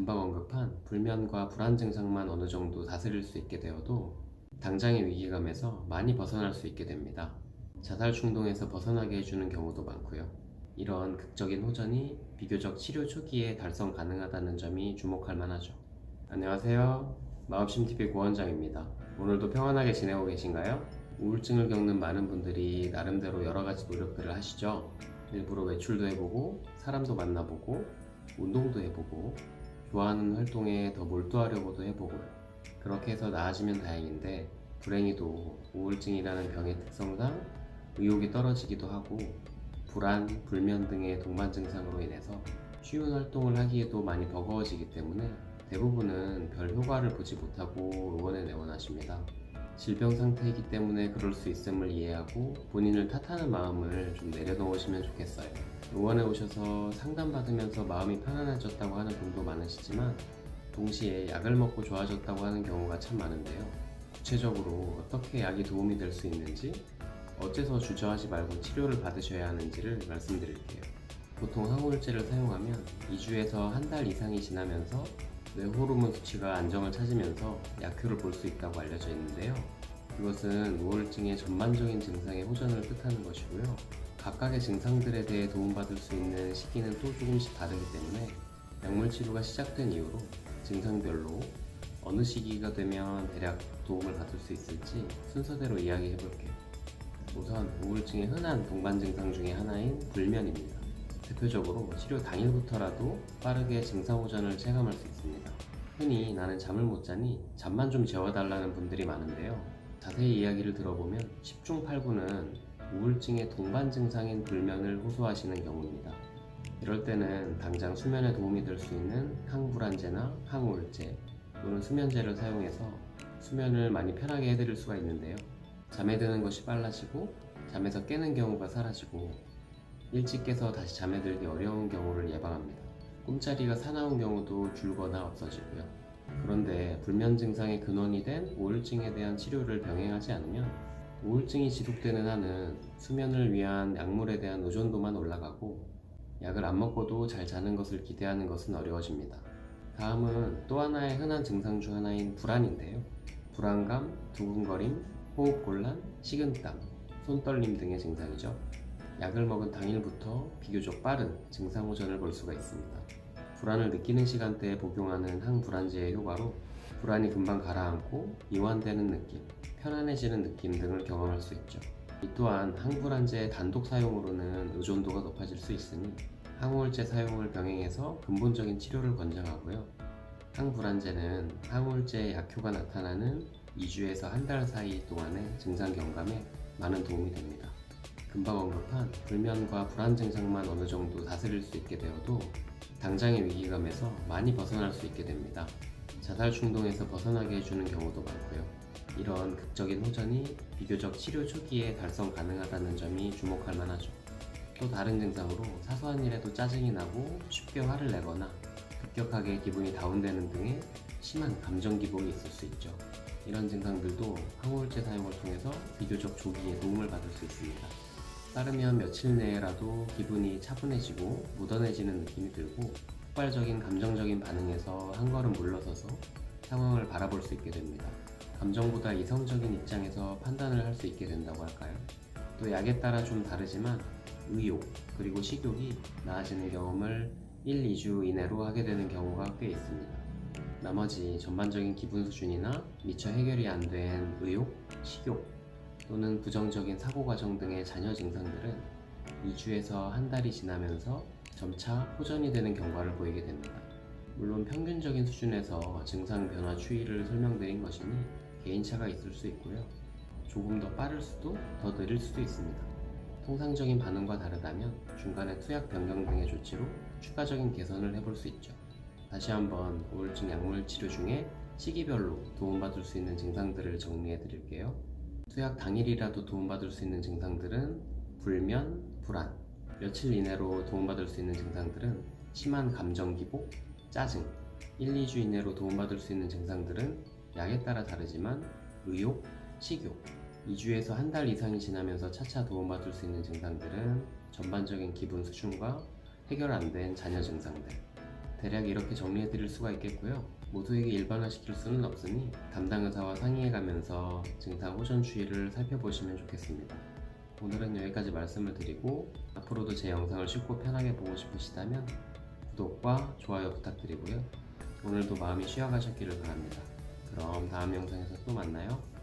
금방 언급한 불면과 불안 증상만 어느 정도 다스릴 수 있게 되어도 당장의 위기감에서 많이 벗어날 수 있게 됩니다. 자살 충동에서 벗어나게 해주는 경우도 많고요. 이런 극적인 호전이 비교적 치료 초기에 달성 가능하다는 점이 주목할 만하죠. 안녕하세요. 마음심TV 고원장입니다. 오늘도 평안하게 지내고 계신가요? 우울증을 겪는 많은 분들이 나름대로 여러 가지 노력들을 하시죠. 일부러 외출도 해보고, 사람도 만나보고, 운동도 해보고, 좋아하는 활동에 더 몰두하려고도 해보고요. 그렇게 해서 나아지면 다행인데, 불행히도 우울증이라는 병의 특성상 의욕이 떨어지기도 하고, 불안, 불면 등의 동반 증상으로 인해서 쉬운 활동을 하기에도 많이 버거워지기 때문에 대부분은 별 효과를 보지 못하고 의원에 내원하십니다. 질병 상태이기 때문에 그럴 수 있음을 이해하고 본인을 탓하는 마음을 좀 내려놓으시면 좋겠어요. 의원에 오셔서 상담받으면서 마음이 편안해졌다고 하는 분도 많으시지만 동시에 약을 먹고 좋아졌다고 하는 경우가 참 많은데요. 구체적으로 어떻게 약이 도움이 될 수 있는지 어째서 주저하지 말고 치료를 받으셔야 하는지를 말씀드릴게요. 보통 항우울제를 사용하면 2주에서 한 달 이상이 지나면서 뇌 호르몬 수치가 안정을 찾으면서 약효를 볼 수 있다고 알려져 있는데요. 그것은 우울증의 전반적인 증상의 호전을 뜻하는 것이고요. 각각의 증상들에 대해 도움받을 수 있는 시기는 또 조금씩 다르기 때문에 약물 치료가 시작된 이후로 증상별로 어느 시기가 되면 대략 도움을 받을 수 있을지 순서대로 이야기해 볼게요. 우선 우울증의 흔한 동반 증상 중에 하나인 불면입니다. 대표적으로 치료 당일부터라도 빠르게 증상 호전을 체감할 수 있습니다. 흔히 나는 잠을 못 자니 잠만 좀 재워달라는 분들이 많은데요. 자세히 이야기를 들어보면 10중 8구는 우울증의 동반 증상인 불면을 호소하시는 경우입니다. 이럴 때는 당장 수면에 도움이 될 수 있는 항불안제나 항우울제 또는 수면제를 사용해서 수면을 많이 편하게 해드릴 수가 있는데요. 잠에 드는 것이 빨라지고 잠에서 깨는 경우가 사라지고 일찍 깨서 다시 잠에 들기 어려운 경우를 예방합니다. 꿈자리가 사나운 경우도 줄거나 없어지고요. 그런데 불면 증상의 근원이 된 우울증에 대한 치료를 병행하지 않으면 우울증이 지속되는 한은 수면을 위한 약물에 대한 의존도만 올라가고 약을 안 먹고도 잘 자는 것을 기대하는 것은 어려워집니다. 다음은 또 하나의 흔한 증상 중 하나인 불안인데요. 불안감, 두근거림, 호흡곤란, 식은땀, 손떨림 등의 증상이죠. 약을 먹은 당일부터 비교적 빠른 증상 호전을 볼 수가 있습니다. 불안을 느끼는 시간대에 복용하는 항불안제의 효과로 불안이 금방 가라앉고 이완되는 느낌, 편안해지는 느낌 등을 경험할 수 있죠. 이 또한 항불안제의 단독 사용으로는 의존도가 높아질 수 있으니 항우울제 사용을 병행해서 근본적인 치료를 권장하고요. 항불안제는 항우울제의 약효가 나타나는 2주에서 한 달 사이 동안의 증상 경감에 많은 도움이 됩니다. 금방 언급한 불면과 불안 증상만 어느 정도 다스릴 수 있게 되어도 당장의 위기감에서 많이 벗어날 수 있게 됩니다. 자살 충동에서 벗어나게 해주는 경우도 많고요. 이런 극적인 호전이 비교적 치료 초기에 달성 가능하다는 점이 주목할 만하죠. 또 다른 증상으로 사소한 일에도 짜증이 나고 쉽게 화를 내거나 급격하게 기분이 다운되는 등의 심한 감정 기복이 있을 수 있죠. 이런 증상들도 항우울제 사용을 통해서 비교적 조기에 도움을 받을 수 있습니다. 따르면 며칠 내라도 기분이 차분해지고 무던해지는 느낌이 들고 폭발적인 감정적인 반응에서 한 걸음 물러서서 상황을 바라볼 수 있게 됩니다. 감정보다 이성적인 입장에서 판단을 할 수 있게 된다고 할까요? 또 약에 따라 좀 다르지만 의욕 그리고 식욕이 나아지는 경험을 1, 2주 이내로 하게 되는 경우가 꽤 있습니다. 나머지 전반적인 기분 수준이나 미처 해결이 안 된 의욕, 식욕 또는 부정적인 사고 과정 등의 잔여 증상들은 2주에서 한 달이 지나면서 점차 호전이 되는 경과를 보이게 됩니다. 물론 평균적인 수준에서 증상 변화 추이를 설명드린 것이니 개인차가 있을 수 있고요. 조금 더 빠를 수도 더 느릴 수도 있습니다. 통상적인 반응과 다르다면 중간에 투약 변경 등의 조치로 추가적인 개선을 해볼 수 있죠. 다시 한번 우울증 약물 치료 중에 시기별로 도움받을 수 있는 증상들을 정리해 드릴게요. 투약 당일이라도 도움받을 수 있는 증상들은 불면, 불안. 며칠 이내로 도움받을 수 있는 증상들은 심한 감정 기복, 짜증. 1, 2주 이내로 도움받을 수 있는 증상들은 약에 따라 다르지만 의욕, 식욕. 2주에서 한 달 이상이 지나면서 차차 도움받을 수 있는 증상들은 전반적인 기분 수준과 해결 안된 잔여 증상들. 대략 이렇게 정리해 드릴 수가 있겠고요. 모두에게 일반화시킬 수는 없으니 담당 의사와 상의해 가면서 증상 호전 추이를 살펴보시면 좋겠습니다. 오늘은 여기까지 말씀을 드리고 앞으로도 제 영상을 쉽고 편하게 보고 싶으시다면 구독과 좋아요 부탁드리고요. 오늘도 마음이 쉬어가셨기를 바랍니다. 그럼 다음 영상에서 또 만나요.